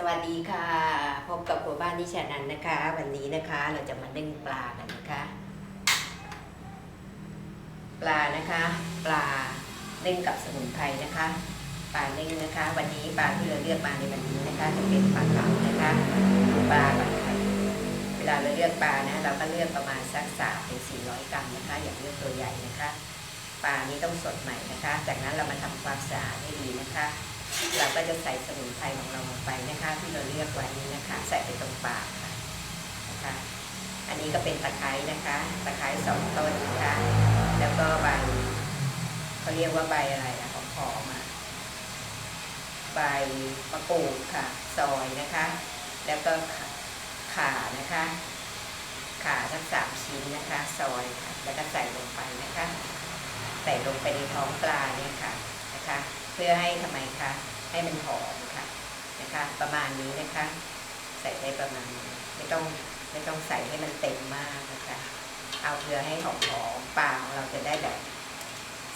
สวัสดีค่ะ พบกับครัวบ้านนิชานันนะคะ วันนี้นะคะเราจะมานึ่งปลากันนะคะ ปลานะคะ ปลานึ่งกับสมุนไพรนะคะ ปลานึ่งนะคะ วันนี้ปลาที่เราเลือกมาในวันนี้นะคะ จะเป็นปลาเก๋านะคะปลาก่อนค่ะเวลาเราเลือกปลานะเราก็เลือกประมาณสักสามถึงสี่ร้อยกรัมนะคะ อย่าเลือกตัวใหญ่นะคะ ปลานี้ต้องสดใหม่นะคะ จากนั้นเรามาทำความสะอาดให้ดีนะคะ เราก็จะใส่สมุนไพรของเราลงไปนะคะ ที่เราเลือกไว้นี้นะคะ ใส่ไปตรงปากค่ะนะคะ อันนี้ก็เป็นตะไคร้นะคะตะไคร้สองต้นนะคะ แล้วก็ใบเขาเรียกว่าใบอะไรนะของหอมอะใบมะกรูดค่ะซอยนะคะ แล้วก็ข่านะคะข่าทั้งสามชิ้นนะคะซอยค่ะแล้วก็ใส่ลงไปนะคะ ใส่ลงไปในท้องปลาเนี่ยค่ะนะคะ พื่อให้ทำไมคะ ให้มันหอมค่ะนะคะ ประมาณนี้นะคะ ใส่ได้ประมาณนี้ไม่ต้องไม่ต้องใส่ให้มันเต็มมากนะคะ เอาเพื่อให้หอมหอมปลาของเราจะได้แบบ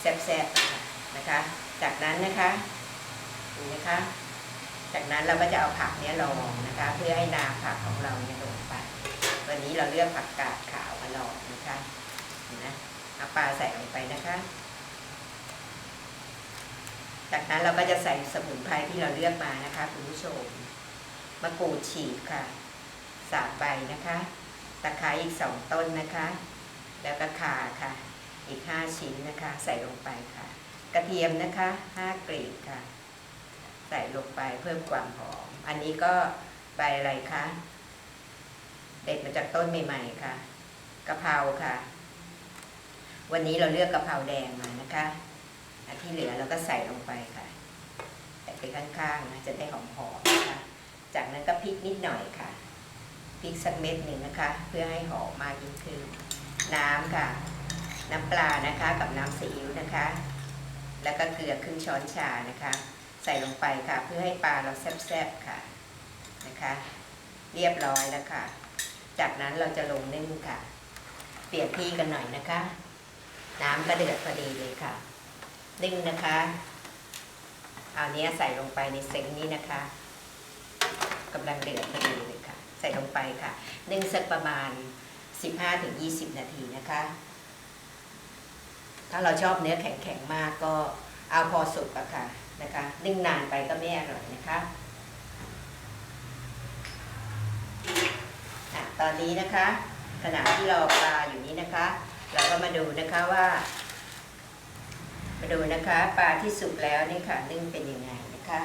แซ่บๆนะคะนะคะจากนั้นนะคะดูนะคะ จากนั้นเราก็จะเอาผักเนี้ยลองนะคะ เพื่อให้น้ำผักของเราเนี่ยลงไปวันนี้เราเลือกผักกาดขาวมาลองนะคะนะเอาปลาใส่ลงไปนะคะ จากนั้นเราก็จะใส่สมุนไพรที่เราเลือกมานะคะคุณผู้ชมมะกรูดฉีกค่ะสามใบนะคะตะไคร้อีกสองต้นนะคะ แล้วก็ข่าค่ะ อีกห้าชิ้นนะคะ ใส่ลงไปค่ะ กระเทียมนะคะห้ากลีบค่ะ ใส่ลงไปเพิ่มความหอม อันนี้ก็ใบอะไรคะเด็ดมาจากต้นใหม่ๆค่ะกะเพราค่ะ วันนี้เราเลือกกะเพราแดงมานะคะ อันที่เหลือเราก็ใส่ลงไปค่ะ ใส่ไปข้างๆนะจะได้หอมๆนะคะ จากนั้นก็พริกนิดหน่อยค่ะ พริกสักเม็ดหนึ่งนะคะ เพื่อให้หอมมากยิ่งขึ้น น้ำค่ะ น้ำปลานะคะกับน้ำซีอิ๊วนะคะ แล้วก็เกลือครึ่งช้อนชานะคะ ใส่ลงไปค่ะ เพื่อให้ปลาเราแซ่บๆค่ะนะคะ เรียบร้อยแล้วค่ะ จากนั้นเราจะลงนึ่งค่ะ เปลี่ยนที่กันหน่อยนะคะ น้ำก็เดือดพอดีเลยค่ะ นึ่งนะคะ เอาเนี้ยใส่ลงไปในเซ็งนี้นะคะกำลังเดือดพอดีเลยค่ะ ใส่ลงไปค่ะนึ่งสักประมาณ 15-20 นาทีนะคะ ถ้าเราชอบเนื้อแข็งๆมากก็เอาพอสุกอะค่ะนะคะนึ่งนานไปก็ไม่อร่อยนะคะอะตอนนี้นะคะ ขณะที่เราปลาอยู่นี้นะคะ เราก็มาดูนะคะว่า มาดูนะคะปลาที่สุกแล้วนี่ค่ะนึ่งเป็นยังไงนะคะ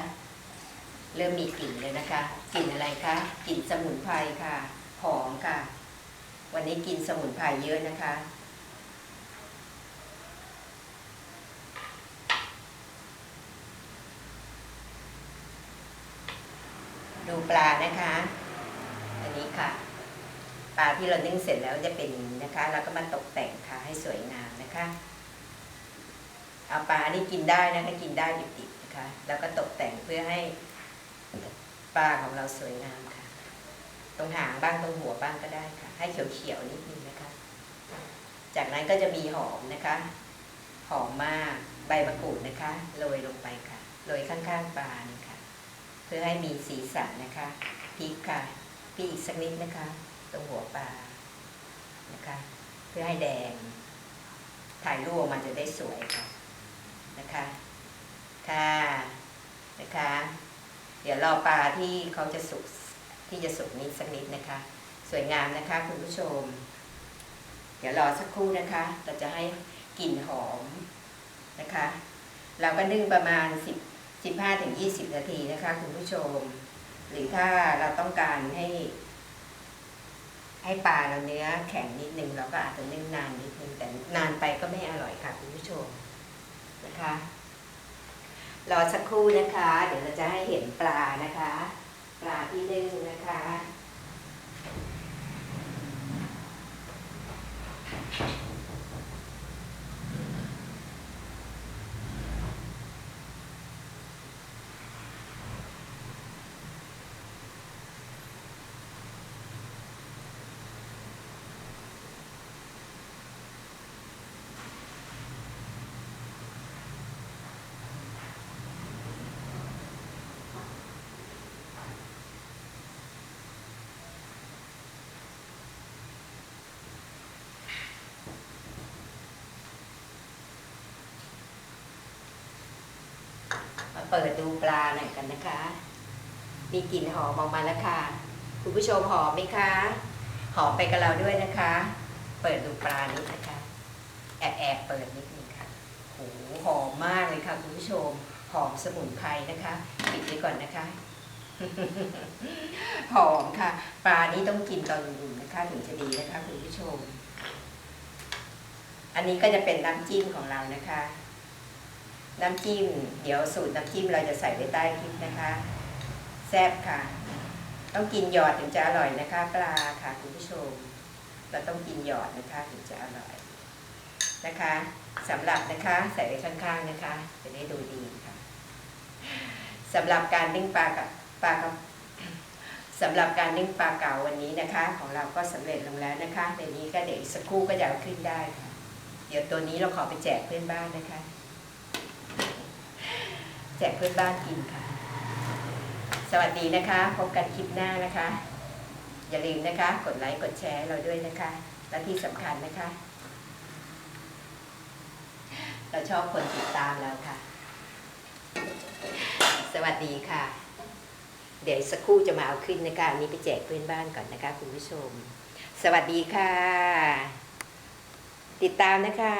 เริ่มมีกลิ่นเลยนะคะกลิ่นอะไรคะกลิ่นสมุนไพรค่ะหอมค่ะ วันนี้กินสมุนไพรเยอะนะคะดูปลานะคะ อันนี้ค่ะ ปลาที่เรานึ่งเสร็จแล้วจะเป็นอย่างนี้นะคะ แล้วก็มาตกแต่งค่ะให้สวยงามนะคะ เอาปลานี่กินได้นะคะกินได้ดิบๆนะคะ แล้วก็ตกแต่งเพื่อให้ปลาของเราสวยงามค่ะ ตรงหางบ้างตรงหัวบ้างก็ได้ค่ะ ให้เขียวๆนิดนึงนะคะ จากนั้นก็จะมีหอมนะคะ หอมมากใบมะกรูดนะคะโรยลงไปค่ะโรยข้างๆปลานี่ค่ะ เพื่อให้มีสีสันนะคะพริกค่ะพริกอีกสักนิดนะคะ ตรงหัวปลานะคะ เพื่อให้แดง ถ่ายรูปออกมาจะได้สวยค่ะ นะคะ ค่ะนะคะ เดี๋ยวรอปลาที่เขาจะสุกที่จะสุกนิดสักนิดนะคะ สวยงามนะคะคุณผู้ชม เดี๋ยวรอสักครู่นะคะ เราจะให้กลิ่นหอมนะคะ เราก็นึ่งประมาณ 10 15ถึง20 นาทีนะคะ คุณผู้ชม หรือถ้าเราต้องการให้ ให้ปลาเราเนื้อแข็งนิดนึงเราก็อาจจะนึ่งนานนิดนึงแต่นานไปก็ไม่อร่อยค่ะคุณผู้ชม นะคะ รอสักครู่นะคะ เดี๋ยวเราจะให้เห็นปลานะคะ ปลาที่นึ่งนะคะ เปิดดูปลาหน่อยกันนะคะ มีกลิ่นหอมออกมาแล้วค่ะ คุณผู้ชมหอมไหมคะ หอมไปกับเราด้วยนะคะ เปิดดูปลานิดนะคะ แอบแอบเปิดนิดนึงค่ะโหหอมมากเลยค่ะคุณผู้ชม หอมสมุนไพรนะคะปิดไว้ก่อนนะคะ หอมค่ะ ปลานี้ต้องกินตอนอุ่นๆนะคะถึงจะดีนะคะ คุณผู้ชม อันนี้ก็จะเป็นน้ำจิ้มของเรานะคะ น้ำจิ้ม เดี๋ยวสูตรน้ำจิ้มเราจะใส่ไว้ใต้คลิปนะคะ แซ่บค่ะ ต้องกินหยอดถึงจะอร่อยนะคะ ปลาค่ะคุณผู้ชม เราต้องกินหยอดนะคะถึงจะอร่อยนะคะสำหรับนะคะใส่ไว้ข้างๆนะคะ จะได้ดูดีค่ะสำหรับการนึ่งปลากับปลากับสำหรับการนึ่งปลาเก๋าวันนี้นะคะ ของเราก็สำเร็จลงแล้วนะคะเดี๋ยวนี้ก็เดี๋ยวอีกสักครู่ก็จะเอาขึ้นได้ค่ะ เดี๋ยวตัวนี้เราขอไปแจกเพื่อนบ้านนะคะ แจกเพื่อนบ้านกินค่ะ สวัสดีนะคะ พบกันคลิปหน้านะคะ อย่าลืมนะคะ กดไลค์กดแชร์เราด้วยนะคะ และที่สำคัญนะคะ เราชอบคนติดตามเราค่ะ สวัสดีค่ะ เดี๋ยวสักครู่จะมาเอาขึ้นนะคะอันนี้ไปแจกเพื่อนบ้านก่อนนะคะ คุณผู้ชม สวัสดีค่ะ ติดตามนะคะ